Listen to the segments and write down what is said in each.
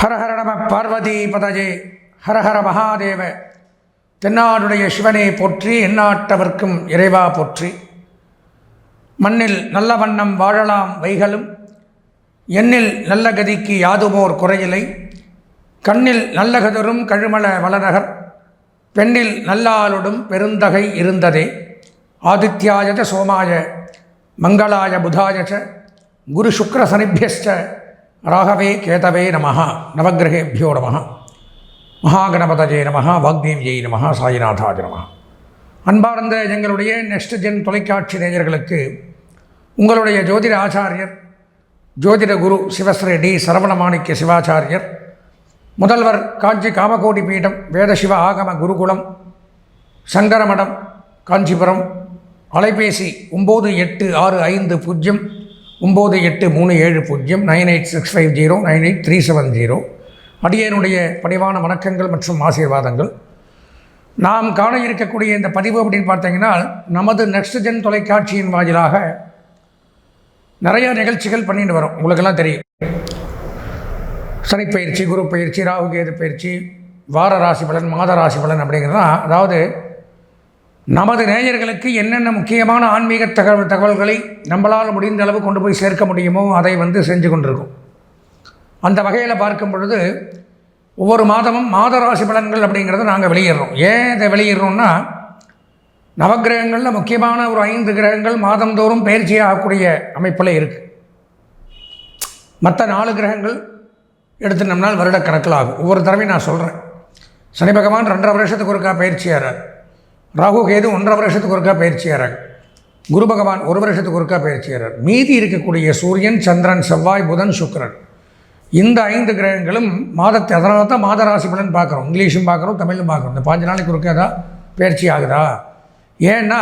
ஹரஹர நம பார்வதி பதஜே. ஹரஹர மகாதேவ. தென்னாடுடைய சிவனை போற்றி எந்நாட்டவர்க்கும் இறைவா போற்றி. மண்ணில் நல்ல வண்ணம் வாழலாம் வைகளும் எண்ணில் நல்ல கதிக்கு யாதுமோர் குறையிலை கண்ணில் நல்ல கதரும் கழுமல வளநகர் பெண்ணில் நல்லாளுடும் பெருந்தகை இருந்ததே. ஆதித்யாயஜ சோமாய மங்களாய புதாயச்ச குரு சுக்கர சனிபியஸ்ட ராகவே கேதவே நம நவகிரகேபியோ நம மகாகணபதஜே நம வாக்தேவியை நம சாயிநாதாஜ நம அன்பார்ந்த எங்களுடைய நெக்ஸ்ட் ஜென் தொலைக்காட்சி நேயர்களுக்கு உங்களுடைய ஜோதிட ஆச்சாரியர் ஜோதிட குரு சிவஸ்ரீ டி சரவணமாணிக்க சிவாச்சாரியர் முதல்வர் காஞ்சி காமகோடி பீடம் வேதசிவ ஆகம குருகுலம் சங்கரமடம் காஞ்சிபுரம் அலைபேசி ஒம்பது எட்டு ஆறு ஐந்து பூஜ்ஜியம் ஒம்பது எட்டு மூணு ஏழு பூஜ்ஜியம் nine eight six five zero nine eight three seven zero. அடியனுடைய பணிவான வணக்கங்கள் மற்றும் ஆசீர்வாதங்கள். நாம் காண இருக்கக்கூடிய இந்த பதிவு அப்படின்னு பார்த்தீங்கன்னா நமது நெக்ஸ்ட் ஜென் தொலைக்காட்சியின் வாயிலாக நிறைய நிகழ்ச்சிகள் பண்ணிட்டு வரோம். உங்களுக்கெல்லாம் தெரியும். சனிப்பயிற்சி குரு பயிற்சி ராகுகேது பயிற்சி வார ராசி பலன் மாத ராசி பலன் அப்படிங்கிறதான் அதாவது நமது நேயர்களுக்கு என்னென்ன முக்கியமான ஆன்மீக தகவல் தகவல்களை நம்மளால் முடிந்த அளவு கொண்டு போய் சேர்க்க முடியுமோ அதை வந்து செஞ்சு கொண்டிருக்கும். அந்த வகையில் பார்க்கும் பொழுது ஒவ்வொரு மாதமும் மாத ராசி பலன்கள் அப்படிங்கிறத நாங்கள் வெளியிடுறோம். ஏன் இதை வெளியிடுறோம்னா நவக்கிரகங்களில் முக்கியமான ஒரு ஐந்து கிரகங்கள் மாதந்தோறும் பயிற்சியாகக்கூடிய அமைப்பில் இருக்குது மற்ற நாலு கிரகங்கள் எடுத்துனோம்னால் வருடக்கணக்கில் ஆகும். ஒவ்வொரு தடவையும் நான் சொல்கிறேன் சனி பகவான் ரெண்டரை வருஷத்துக்கு ஒருக்கா பயிற்சியாகிறார் ராகு கேது ஒன்றரை வருஷத்துக்கு ஒருக்கா பயிற்சியாகிறாங்க குரு பகவான் ஒரு வருஷத்துக்கு ஒருக்கா பயிற்சியாகிறார் மீதி இருக்கக்கூடிய சூரியன் சந்திரன் செவ்வாய் புதன் சுக்கரன். இந்த ஐந்து கிரகங்களும் மாதத்தை அதனால தான் மாத ராசி பலன் பார்க்குறோம். இங்கிலீஷும் பார்க்குறோம் தமிழும் பார்க்குறோம். இந்த பாஞ்சு நாளைக்கு ஒருக்கா தான் பயிற்சி ஆகுதா? ஏன்னா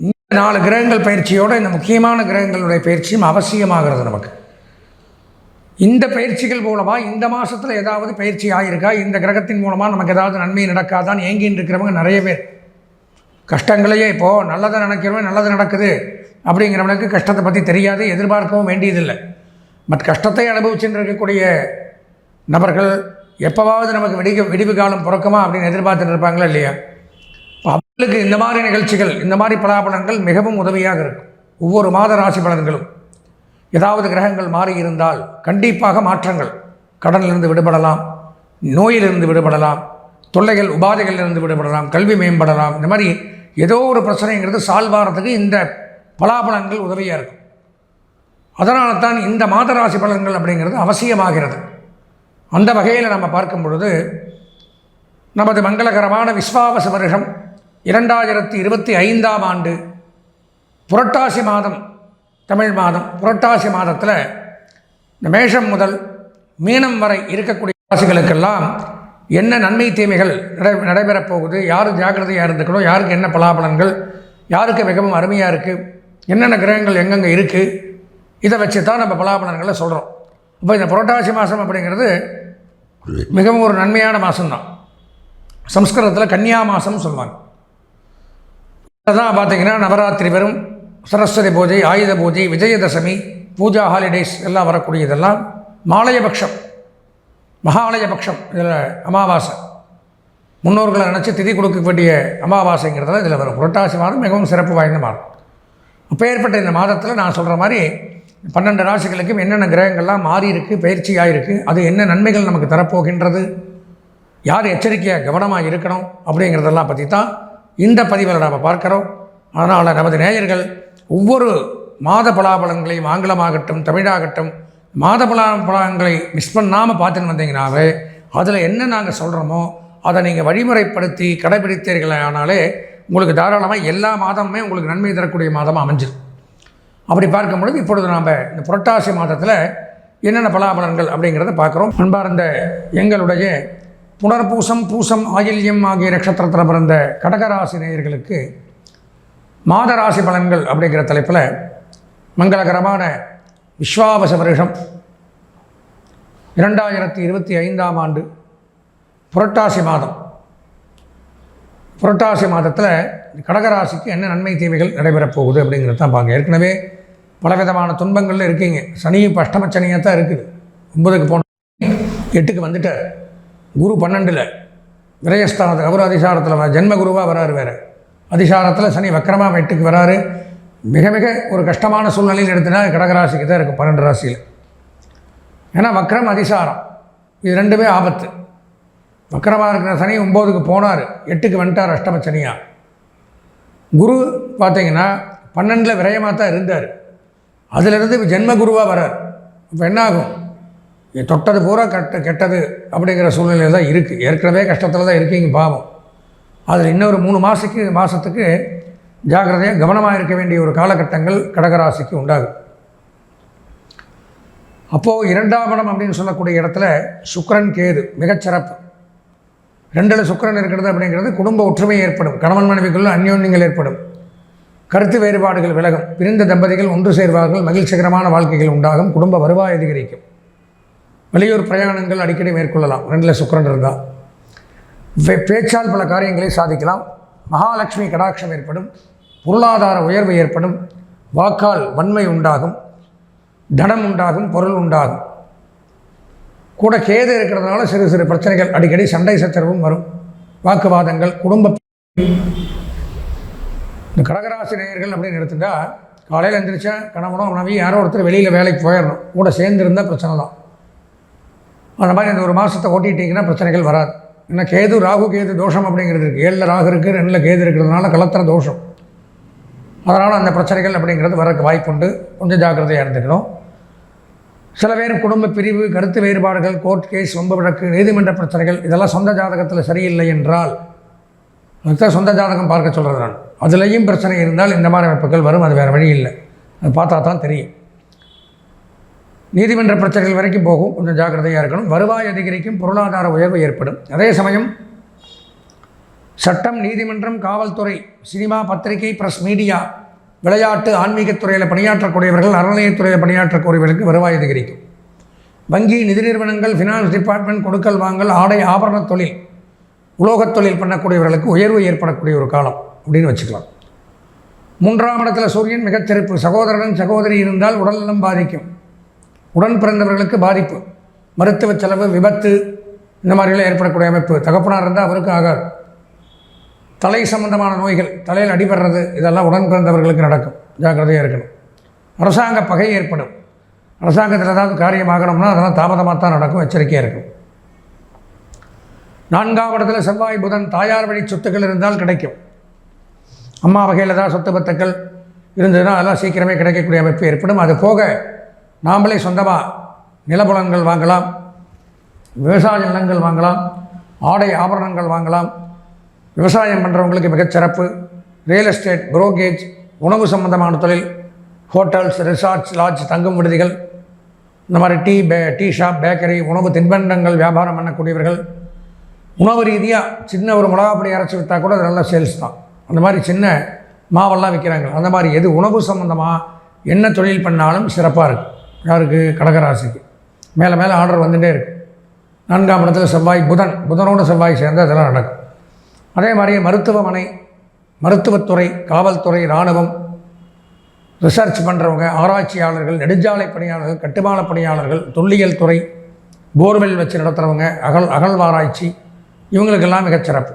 இந்த நாலு கிரகங்கள் பயிற்சியோடு இந்த முக்கியமான கிரகங்களுடைய பயிற்சியும் அவசியமாகிறது நமக்கு. இந்த பயிற்சிகள் மூலமாக இந்த மாதத்தில் ஏதாவது பயிற்சி ஆகியிருக்கா இந்த கிரகத்தின் மூலமாக நமக்கு ஏதாவது நன்மை நடக்காதான்னு ஏங்கின்னு இருக்கிறவங்க நிறைய பேர். கஷ்டங்களையே இப்போது நல்லதை நினைக்கிறவன் நல்லது நடக்குது அப்படிங்கிறவனுக்கு கஷ்டத்தை பற்றி தெரியாது எதிர்பார்க்கவும் வேண்டியதில்லை. பட் கஷ்டத்தை அனுபவிச்சுட்டு இருக்கக்கூடிய நபர்கள் எப்போவாவது நமக்கு விடிக விடிவு காலம் பிறக்குமா அப்படின்னு எதிர்பார்த்துட்டு இருப்பாங்களா இல்லையா? இப்போ அவங்களுக்கு இந்த மாதிரி நிகழ்ச்சிகள் இந்த மாதிரி பலாபலன்கள் மிகவும் உதவியாக இருக்கும். ஒவ்வொரு மாத ராசி பலன்களும். ஏதாவது கிரகங்கள் மாறி இருந்தால் கண்டிப்பாக மாற்றங்கள். கடனிலிருந்து விடுபடலாம் நோயிலிருந்து விடுபடலாம் தொல்லைகள் உபாதைகளிலிருந்து விடுபடலாம் கல்வி மேம்படலாம். இந்த மாதிரி ஏதோ ஒரு பிரச்சனைங்கிறது சால்வ் ஆகிறதுக்கு இந்த பலாபலன்கள் உதவியாக இருக்கும். அதனால தான் இந்த மாத ராசி பலன்கள் அப்படிங்கிறது அவசியமாகிறது. அந்த வகையில் நம்ம பார்க்கும் பொழுது நமது மங்களகரமான விஸ்வாவச வருஷம் இரண்டாயிரத்தி இருபத்தி ஐந்தாம் ஆண்டு புரட்டாசி மாதம் தமிழ் மாதம் புரட்டாசி மாதத்தில் இந்த மேஷம் முதல் மீனம் வரை இருக்கக்கூடிய ராசிகளுக்கெல்லாம் என்ன நன்மை தீமைகள் நடை நடைபெறப் போகுது யார் ஜாக்கிரதையாக இருந்துக்கணும்? யாருக்கு என்ன பலாபலன்கள்? யாருக்கு மிகவும் அருமையாக இருக்குது என்னென்ன கிரகங்கள் எங்கெங்கே இருக்குது இதை வச்சு தான் நம்ம பலாபலன்களை சொல்கிறோம் இப்போ இந்த புரட்டாசி மாதம் அப்படிங்கிறது மிகவும் ஒரு நன்மையான மாதம்தான் சம்ஸ்கிருதத்தில் கன்னியா மாதம்னு சொல்லுவாங்க. தான் பார்த்தீங்கன்னா நவராத்திரி வரும் சரஸ்வதி பூஜை ஆயுத பூஜை விஜயதசமி பூஜா ஹாலிடேஸ் எல்லாம் வரக்கூடியதெல்லாம் மாலையபக்ஷம். மகாலயபக்ஷம் இதில் அமாவாசை. முன்னோர்களை நினச்சி திதி கொடுக்க வேண்டிய அமாவாசைங்கிறதுல இதில் வரும். புரட்டாசி மாதம் மிகவும் சிறப்பு வாய்ந்த மாதம். அப்பேற்பட்ட இந்த மாதத்தில் நான் சொல்கிற மாதிரி பன்னெண்டு ராசிகளுக்கும் என்னென்ன கிரகங்கள்லாம் மாறி இருக்கு பயிற்சியாக இருக்குது அது என்ன நன்மைகள் நமக்கு தரப்போகின்றது யார் எச்சரிக்கையாக கவனமாக இருக்கணும் அப்படிங்கிறதெல்லாம் பற்றி தான் இந்த பதிவில் நாம் பார்க்குறோம். அதனால் நமது நேயர்கள் ஒவ்வொரு மாத பலாபலங்களையும் ஆங்கிலமாகட்டும் தமிழாகட்டும் மாத பலா பலன்களை மிஸ் பண்ணாமல் பார்த்துன்னு வந்தீங்கன்னாவே அதில் என்ன நாங்கள் சொல்கிறோமோ அதை நீங்கள் வழிமுறைப்படுத்தி கடைபிடித்தீர்களே ஆனாலே உங்களுக்கு தாராளமாக எல்லா மாதமுமே உங்களுக்கு நன்மை தரக்கூடிய மாதமாக அமைஞ்சிடும் அப்படி பார்க்கும் பொழுது இப்பொழுது நாம் இந்த புரட்டாசி மாதத்தில் என்னென்ன பலாபலன்கள் அப்படிங்கிறத பார்க்குறோம். அன்பார்ந்த எங்களுடைய புனர்பூசம் பூசம் ஆயில்யம் ஆகிய நட்சத்திரத்தில் பிறந்த கடகராசி நேயர்களுக்கு மாத ராசி பலன்கள் அப்படிங்கிற தலைப்பில் மங்களகரமான விஸ்வாவச வருஷம் இரண்டாயிரத்தி இருபத்தி ஐந்தாம் ஆண்டு புரட்டாசி மாதம். புரட்டாசி மாதத்தில் கடகராசிக்கு என்ன நன்மை தீமைகள் நடைபெறப் போகுது அப்படிங்கிறது தான் பாங்க ஏற்கனவே பலவிதமான துன்பங்களில் இருக்கீங்க. சனி பஷ்டம அஷ்டம சனியாக தான் இருக்குது. ஒன்பதுக்கு போன எட்டுக்கு வந்துட்டார். குரு பன்னெண்டில். விரயஸ்தானத்துக்கு அவர் அதிசாரத்தில் ஜென்ம குருவாக வராரு வேறு. அதிசாரத்தில் சனி வக்கரமாக எட்டுக்கு வராரு. மிக மிக ஒரு கஷ்டமான சூழ்நிலையில் எடுத்துனா கடகராசிக்கு தான் இருக்கும் பன்னெண்டு ராசியில். ஏன்னா வக்ரம் அதிசாரம். இது ரெண்டுமே ஆபத்து. வக்கரமாக இருக்கிற சனி ஒம்போதுக்கு போனார். எட்டுக்கு வந்துட்டார் அஷ்டம சனியா. குரு பார்த்தீங்கன்னா பன்னெண்டில் விரயமாக தான் இருந்தார். அதிலிருந்து ஜென்ம குருவாக வரார். இப்போ என்ன ஆகும் தொட்டது பூரா கெட்ட கெட்டது அப்படிங்கிற சூழ்நிலையில் தான் இருக்குது ஏற்கனவே கஷ்டத்தில் தான் இருக்கீங்க பாவம். அதில் இன்னொரு மூணு மாதத்துக்கு மாதத்துக்கு ஜாக்கிரதையாக கவனமாக இருக்க வேண்டிய ஒரு காலகட்டங்கள் கடகராசிக்கு உண்டாகும். அப்போது இரண்டாம் இடம் அப்படின்னு சொல்லக்கூடிய இடத்துல சுக்கரன் கேது மிகச்சிறப்பு ரெண்டில் சுக்கிரன் இருக்கிறது அப்படிங்கிறது குடும்ப ஒற்றுமை ஏற்படும். கணவன் மனைவிக்குள்ள அந்யோன்யங்கள் ஏற்படும். கருத்து வேறுபாடுகள் விலகும். பிரிந்த தம்பதிகள் ஒன்று சேர்வார்கள். மகிழ்ச்சிகரமான வாழ்க்கைகள் உண்டாகும். குடும்ப வருவாய் அதிகரிக்கும். வெளியூர் பிரயாணங்கள் அடிக்கடி மேற்கொள்ளலாம். ரெண்டில் சுக்கிரன் இருந்தால் பேச்சால் பல காரியங்களை சாதிக்கலாம். மகாலட்சுமி கடாட்சம் ஏற்படும். பொருளாதார உயர்வு ஏற்படும் வாக்கால் வன்மை உண்டாகும் தனம் உண்டாகும் பொருள் உண்டாகும். கூட கேது இருக்கிறதுனால சிறு சிறு பிரச்சனைகள் அடிக்கடி சண்டை சச்சரவும் வரும். வாக்குவாதங்கள் குடும்ப இந்த கடகராசி நேயர்கள் அப்படின்னு எடுத்துட்டா காலையில் எழுந்திரிச்சா கணவனோ மனைவி யாரோ ஒருத்தர் வெளியில் வேலைக்கு போயிடணும். கூட சேர்ந்துருந்தால் பிரச்சனை தான். அந்த மாதிரி இந்த ஒரு மாதத்தை ஓட்டிட்டிங்கன்னா பிரச்சனைகள் வராது. ஏன்னா கேது ராகு கேது தோஷம் அப்படிங்கிறது இருக்குது ஏழில் ராகு இருக்குது ரெண்டில் கேது இருக்கிறதுனால கலத்திர தோஷம். அதனால் அந்த பிரச்சனைகள் அப்படிங்கிறது வரக்கு வாய்ப்புண்டு. கொஞ்சம் ஜாக்கிரதையாக இருந்துக்கணும். சில பேர் குடும்ப பிரிவு கருத்து வேறுபாடுகள் கோர்ட் கேஸ் வம்பு வழக்கு நீதிமன்ற பிரச்சனைகள் இதெல்லாம் சொந்த ஜாதகத்தில் சரியில்லை என்றால் அதுதான் சொந்த ஜாதகம் பார்க்க சொல்கிறது நான். அதுலேயும் பிரச்சனை இருந்தால் இந்த மாதிரி அமைப்புகள் வரும் அது வேறு வழி இல்லை. அது பார்த்தா தான் தெரியும். நீதிமன்ற பிரச்சனைகள் வரைக்கும் போகும் கொஞ்சம் ஜாக்கிரதையாக இருக்கணும். வருவாய் அதிகரிக்கும் பொருளாதார உயர்வு ஏற்படும். அதே சமயம் சட்டம் நீதிமன்றம் காவல்துறை சினிமா பத்திரிகை ப்ரெஸ் மீடியா விளையாட்டு ஆன்மீகத்துறையில் பணியாற்றக்கூடியவர்கள் அறநிலையத்துறையில் பணியாற்றக்கூடியவர்களுக்கு வருவாய் அதிகரிக்கும். வங்கி நிதி நிறுவனங்கள் ஃபினான்ஸ் டிபார்ட்மெண்ட் கொடுக்கல் வாங்கல் ஆடை ஆபரண தொழில் உலோகத் தொழில் பண்ணக்கூடியவர்களுக்கு உயர்வு ஏற்படக்கூடிய ஒரு காலம் அப்படின்னு வச்சுக்கலாம். மூன்றாம் இடத்துல சூரியன் மிகச்சிறப்பு சகோதரன் சகோதரி இருந்தால் உடல்நலம் பாதிக்கும். உடன் பிறந்தவர்களுக்கு பாதிப்பு. மருத்துவ செலவு விபத்து இந்த மாதிரிலாம் ஏற்படக்கூடிய அமைப்பு. தகப்பனார் இருந்தால் அவருக்கு ஆகாது. தலை சம்பந்தமான நோய்கள் தலையில் அடிபடுறது இதெல்லாம் உடன் பிறந்தவர்களுக்கு நடக்கும். ஜாக்கிரதையாக இருக்கணும். அரசாங்க பகை ஏற்படும். அரசாங்கத்தில் ஏதாவது காரியம் ஆகணும்னா அதெல்லாம் தாமதமாக தான் நடக்கும் எச்சரிக்கையாக இருக்கும் நான்காம் இடத்துல செவ்வாய் புதன் தாயார் வழி சொத்துக்கள் இருந்தால் கிடைக்கும். அம்மா வகையில் ஏதாவது சொத்து பத்துக்கள் இருந்ததுன்னா அதெல்லாம் சீக்கிரமே கிடைக்கக்கூடிய அமைப்பு ஏற்படும். அது போக நாமளே சொந்தமாக நிலபுலங்கள் வாங்கலாம் விவசாய நிலங்கள் வாங்கலாம் ஆடை ஆபரணங்கள் வாங்கலாம் விவசாயம் பண்ணுறவங்களுக்கு மிகச்சிறப்பு ரியல் எஸ்டேட் புரோக்கேஜ் உணவு சம்பந்தமான தொழில் ஹோட்டல்ஸ் ரிசார்ட்ஸ் லாட்ஜ் தங்கும் விடுதிகள் இந்த மாதிரி டீ பே டீ ஷாப் பேக்கரி உணவு தின்பண்டங்கள் வியாபாரம் பண்ணக்கூடியவர்கள். உணவு ரீதியாக சின்ன ஒரு மிளகா பொடி அரைச்சி விற்றா கூட அது நல்ல சேல்ஸ் தான். அந்த மாதிரி சின்ன மாவெல்லாம் விற்கிறாங்க அந்த மாதிரி எது உணவு சம்மந்தமாக என்ன தொழில் பண்ணாலும் சிறப்பாக இருக்கும் யாருக்கு? கடகராசிக்கு. மேலே மேலே ஆர்டர் வந்துகிட்டே இருக்குது நான்காம் இடத்துல செவ்வாய் புதன். புதனோட செவ்வாய் சேர்ந்து அதெல்லாம் நடக்கும். அதே மாதிரி மருத்துவமனை மருத்துவத்துறை காவல்துறை இராணுவம் ரிசர்ச் பண்ணுறவங்க ஆராய்ச்சியாளர்கள் நெடுஞ்சாலை பணியாளர்கள் கட்டுமான பணியாளர்கள் தொல்லியல் துறை போர்வெல் வச்சு நடத்துகிறவங்க அகல் அகழ்வாராய்ச்சி இவங்களுக்கெல்லாம் மிகச்சிறப்பு.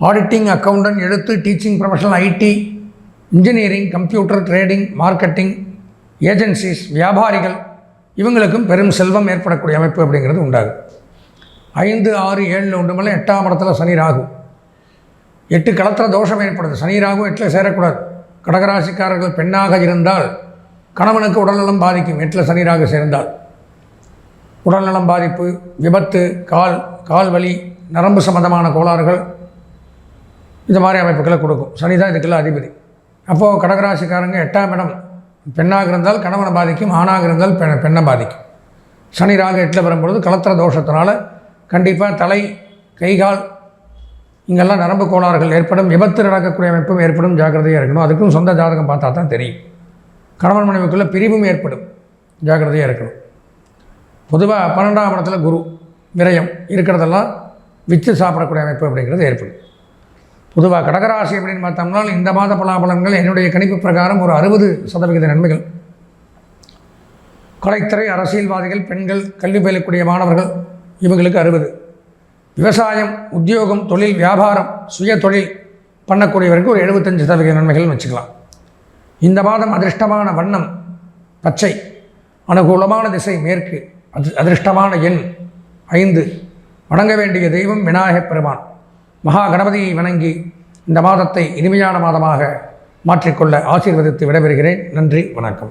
ஆடிட்டிங் அக்கௌண்டன்ட் எழுத்து teaching professional IT engineering computer trading marketing agencies வியாபாரிகள் இவங்களுக்கும் பெரும் செல்வம் ஏற்படக்கூடிய அமைப்பு அப்படிங்கிறது உண்டாகும் ஐந்து ஆறு ஏழில் ஒன்றுமல்ல எட்டாம் இடத்துல சனி ராகும் எட்டு களத்தில் தோஷம் ஏற்படுது. சனிராகவும் எட்டில் சேரக்கூடாது. கடகராசிக்காரர்கள் பெண்ணாக இருந்தால் கணவனுக்கு உடல்நலம் பாதிக்கும். எட்டில் சனிராக சேர்ந்தால். உடல்நலம் பாதிப்பு விபத்து கால் கால் வலி நரம்பு சம்பந்தமான கோளாறுகள் இந்த மாதிரி அமைப்புகளை கொடுக்கும். சனி தான் இதுக்கெல்லாம் அதிபதி. அப்போது கடகராசிக்காரங்க எட்டாம் இடம். பெண்ணாக இருந்தால் கணவனை பாதிக்கும். ஆணாக இருந்தால் பெண் பெண்ணை பாதிக்கும். சனி ராக எட்டில் வரும்பொழுது கலத்திர தோஷத்தினால கண்டிப்பாக தலை கைகால் இங்கெல்லாம் நரம்பு கோளாறுகள் ஏற்படும் விபத்து நடக்கக்கூடிய அமைப்பும் ஏற்படும் ஜாக்கிரதையாக இருக்கணும். அதுக்கும் சொந்த ஜாதகம் பார்த்தா தான் தெரியும். கணவன் மனைவிக்குள்ளே பிரிவும் ஏற்படும். ஜாக்கிரதையாக இருக்கணும். பொதுவாக பன்னெண்டாம் இடத்துல குரு விரயம் இருக்கிறதெல்லாம் விற்று சாப்பிடக்கூடிய அமைப்பு அப்படிங்கிறது ஏற்படும். பொதுவாக கடகராசி அப்படின்னு பார்த்தோம்னா இந்த மாத பலாபலன்கள் என்னுடைய கணிப்பு பிரகாரம் ஒரு அறுபது சதவிகித நன்மைகள். கலைத்துறை அரசியல்வாதிகள் பெண்கள் கல்வி பயிலக்கூடிய மாணவர்கள் இவங்களுக்கு அறுபது. விவசாயம் உத்தியோகம் தொழில் வியாபாரம் சுய தொழில் பண்ணக்கூடியவருக்கு ஒரு எழுபத்தஞ்சு சதவீத நன்மைகள்னு வச்சுக்கலாம். இந்த மாதம் அதிர்ஷ்டமான வண்ணம் பச்சை அனுகூலமான திசை மேற்கு அது அதிர்ஷ்டமான எண் ஐந்து. வணங்க வேண்டிய தெய்வம் விநாயகப் பெருமான். மகா கணபதியை வணங்கி இந்த மாதத்தை இனிமையான மாதமாக மாற்றிக்கொள்ள ஆசீர்வதித்து விடைபெறுகிறேன். நன்றி வணக்கம்.